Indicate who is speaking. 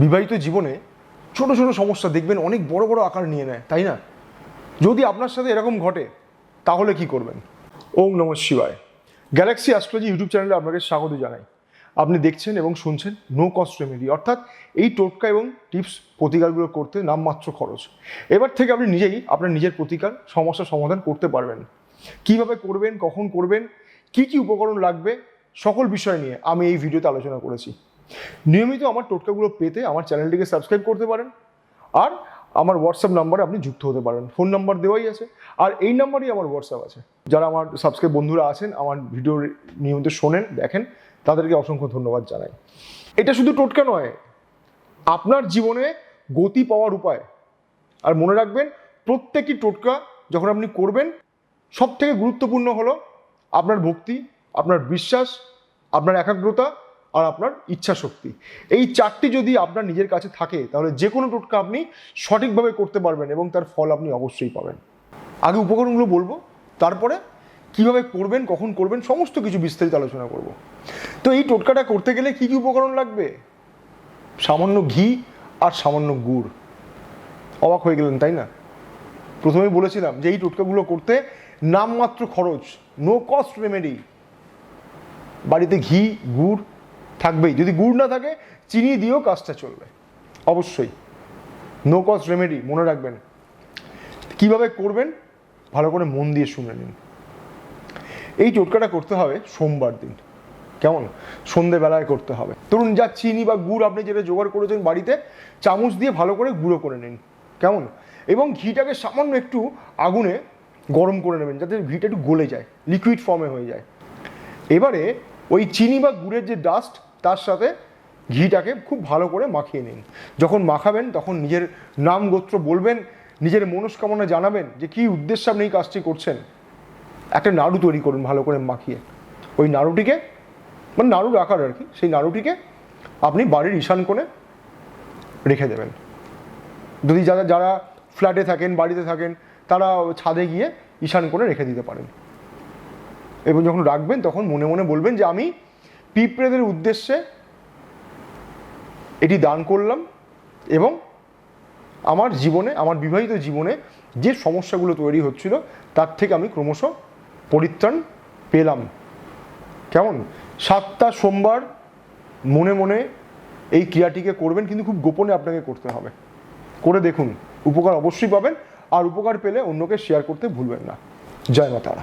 Speaker 1: বিবাহিত জীবনে ছোট ছোট সমস্যা দেখবেন অনেক বড় বড় আকার নিয়ে নেয়, তাই না? যদি আপনার সাথে এরকম ঘটে, তাহলে কি করবেন? ওম নম শিবায়। গ্যালাক্সি অ্যাস্ট্রোলজি ইউটিউব চ্যানেলে আপনাকে স্বাগত জানাই। আপনি দেখছেন এবং শুনছেন নো কস্ট রেমেডি অর্থাৎ এই টোটকা এবং টিপস প্রতিকারগুলো করতে নামমাত্র খরচ। এবার থেকে আপনি নিজেই আপনার নিজের প্রতিকার সমস্যার সমাধান করতে পারবেন। কীভাবে করবেন, কখন করবেন, কি কি উপকরণ লাগবে, সকল বিষয় নিয়ে আমি এই ভিডিওতে আলোচনা করেছি। নিয়মিত আমার টোটকাগুলো পেতে আমার চ্যানেলটিকে সাবস্ক্রাইব করতে পারেন। আর আমার হোয়াটসঅ্যাপ নাম্বারে আপনি যুক্ত হতে পারেন। ফোন নাম্বার দেওয়াই আছে। আর এই নাম্বারই আমার হোয়াটসঅ্যাপ আছে। যারা আমার সাবস্ক্রাইব বন্ধুরা আছেন, আমার ভিডিও নিয়মিত শোনেন, দেখেন, তাদেরকে অসংখ্য ধন্যবাদ জানাই। এটা শুধু টোটকা নয়, আপনার জীবনে গতি পাওয়ার উপায়। আর মনে রাখবেন, প্রত্যেকটি টোটকা যখন আপনি করবেন সব থেকে গুরুত্বপূর্ণ হলো আপনার ভক্তি, আপনার বিশ্বাস, আপনার একাগ্রতা আর আপনার ইচ্ছা শক্তি। এই চারটি যদি আপনার নিজের কাছে থাকে, তাহলে যে কোনো টোটকা আপনি সঠিকভাবে করতে পারবেন এবং তার ফল আপনি অবশ্যই পাবেন। আগে উপকরণগুলো বলব, তারপরে কীভাবে করবেন, কখন করবেন, সমস্ত কিছু বিস্তারিত আলোচনা করব। তো এই টোটকাটা করতে গেলে কি কি উপকরণ লাগবে? সামান্য ঘি আর সামান্য গুড়। অবাক হয়ে গেলেন, তাই না? প্রথমেই বলেছিলাম যে এই টোটকাগুলো করতে নামমাত্র খরচ নো কস্ট রেমেডি বাড়িতে ঘি, গুড় থাকবেই। যদি গুড় না থাকে, চিনি দিয়েও কাজটা চলবে। অবশ্যই। নো কস্ট রেমেডি মনে রাখবেন। কীভাবে করবেন? ভালো করে মন দিয়ে শুনে নিন। এই টোটকাটা করতে হবে সোমবার দিন। কেমন? সন্ধেবেলায় করতে হবে। ধরুন যা চিনি বা গুড় আপনি যেটা জোগাড় করেছেন বাড়িতে, চামচ দিয়ে ভালো করে গুঁড়ো করে নিন। কেমন? এবং ঘিটাকে সামান্য একটু আগুনে গরম করে নেবেন, যাতে ঘিটা একটু গলে যায় লিকুইড ফর্মে হয়ে যায়। এবারে ওই চিনি বা গুড়ের যে ডাস্ট তার সাথে ঘিটাকে খুব ভালো করে মাখিয়ে নিন। যখন মাখাবেন, তখন নিজের নাম গোত্র বলবেন, নিজের মনস্কামনা জানাবেন যে কী উদ্দেশ্যে আপনি এই কাজটি করছেন। একটা নাড়ু তৈরি করুন ভালো করে মাখিয়ে। ওই নাড়ুটিকে মানে নাড়ুর আকার আর কি, সেই নাড়ুটিকে আপনি বাড়ির ঈশান কোণে রেখে দেবেন। যদি যারা যারা ফ্ল্যাটে থাকেন, বাড়িতে থাকেন, তারা ছাদে গিয়ে ঈশান কোণে রেখে দিতে পারেন। এবং যখন রাখবেন, তখন মনে মনে বলবেন যে আমি পিঁপড়েদের উদ্দেশ্যে এটি দান করলাম এবং আমার জীবনে, আমার বিবাহিত জীবনে যে সমস্যাগুলো তৈরি হচ্ছিল, তার থেকে আমি ক্রমশ পরিত্রাণ পেলাম। কেমন? সাতটা সোমবার মনে মনে এই ক্রিয়াটিকে করবেন, কিন্তু খুব গোপনে আপনাকে করতে হবে। করে দেখুন, উপকার অবশ্যই পাবেন, আর উপকার পেলে অন্যকে শেয়ার করতে ভুলবেন না। জয় মা তারা।